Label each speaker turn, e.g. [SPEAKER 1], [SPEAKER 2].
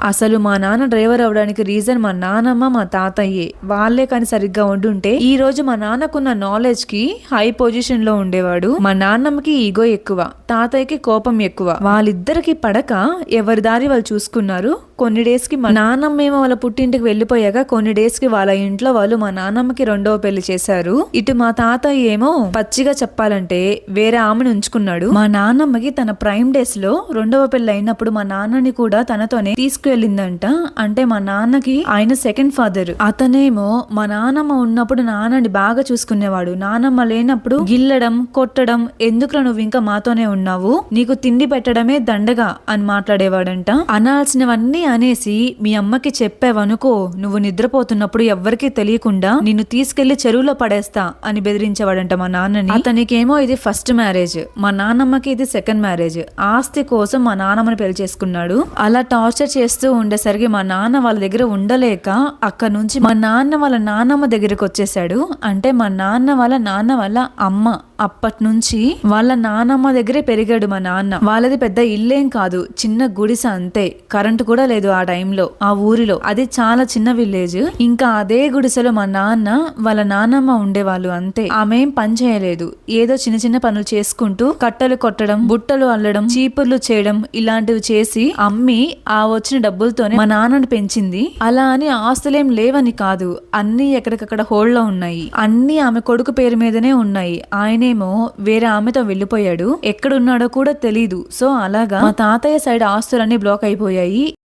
[SPEAKER 1] అసలు మా నాన్న డ్రైవర్ అవడానికి రీజన్ మా నానమ్మ మా తాతయ్యే. వాళ్ళే కానీ సరిగ్గా ఉండుంటే ఈ రోజు మా నాన్నకున్న నాలెడ్జ్కి హై పొజిషన్లో ఉండేవాడు. మా నాన్నమ్మకి ఈగో ఎక్కువ తాతయ్యకి కోపం ఎక్కువ. వాళ్ళిద్దరికి పడక ఎవరి దారి వాళ్ళు చూసుకున్నారు? కొన్ని డేస్కి మా నాన్నమ్మ ఏమో వాళ్ళ పుట్టింటికి వెళ్ళిపోయాక కొన్ని డేస్కి వాళ్ళ ఇంట్లో వాళ్ళు మా నాన్నమ్మకి రెండవ పెళ్ళి చేశారు. ఇటు మా తాతయ్య ఏమో పచ్చిగా చెప్పాలంటే వేరే ఆమెను ఉంచుకున్నాడు. మా నాన్నమ్మకి తన ప్రైమ్ డేస్లో రెండవ పెళ్ళి అయినప్పుడు మా నాన్నని కూడా తనతోనే తీసుకువెళ్ళిందంట అంటే మా నాన్నకి ఆయన సెకండ్ ఫాదర్. అతనేమో మా నాన్నమ్మ ఉన్నప్పుడు నాన్నని బాగా చూసుకునేవాడు. నాన్నమ్మ లేనప్పుడు గిల్లడం కొట్టడం ఎందుకు నువ్వు ఇంకా మాతోనే ఉన్నావు? నీకు తిండి పెట్టడమే దండగా అని మాట్లాడేవాడంట. అనాల్సినవన్నీ అనేసి మీ అమ్మకి చెప్పావనుకో నువ్వు నిద్రపోతున్నప్పుడు ఎవ్వరికీ తెలియకుండా నిన్ను తీసుకెళ్ళి చెరువులో పడేస్తా అని బెదిరించేవాడంట మా నాన్నని. అతనికేమో ఇది ఫస్ట్ మ్యారేజ్ మా నాన్నమ్మకి ఇది సెకండ్ మ్యారేజ్. ఆస్తి కోసం మా నాన్నమ్మని పెళ్ళి చేసుకున్నాడు. అలా టార్చర్ చేస్తూ ఉండేసరికి మా నాన్న వాళ్ళ దగ్గర ఉండలేక అక్కడ నుంచి మా నాన్న వాళ్ళ నాన్నమ్మ దగ్గరకు వచ్చేసాడు అంటే మా నాన్న వాళ్ళ నాన్న వాళ్ళ అమ్మ అప్పటి నుంచి వాళ్ళ నానమ్మ దగ్గరే పెరిగాడు మా నాన్న. వాళ్ళది పెద్ద ఇల్లేం కాదు చిన్న గుడిస అంతే. కరెంటు కూడా లేదు లేదు ఆ టైంలో ఆ ఊరిలో. అది చాలా చిన్న విలేజ్. ఇంకా అదే గుడిసెలో మా నాన్న వాళ్ళ నానమ్మ ఉండేవాళ్ళు అంతే. ఆమె ఏం పని చేయలేదు. ఏదో చిన్న చిన్న పనులు చేసుకుంటూ కట్టలు కొట్టడం బుట్టలు అల్లడం చీపుర్లు చేయడం ఇలాంటివి చేసి అమ్మి ఆ వచ్చిన డబ్బులతోనే మా నాన్నని పెంచింది. అలా అని ఆస్తులేం లేవని కాదు. అన్ని ఎక్కడికక్కడ హోల్డ్లో ఉన్నాయి. అన్ని ఆమె కొడుకు పేరు మీదనే ఉన్నాయి. ఆయనేమో వేరే ఆమెతో వెళ్ళిపోయాడు. ఎక్కడున్నాడో కూడా తెలీదు. సో అలాగా మా తాతయ్య సైడ్ ఆస్తులన్నీ బ్లాక్ అయిపోయాయి.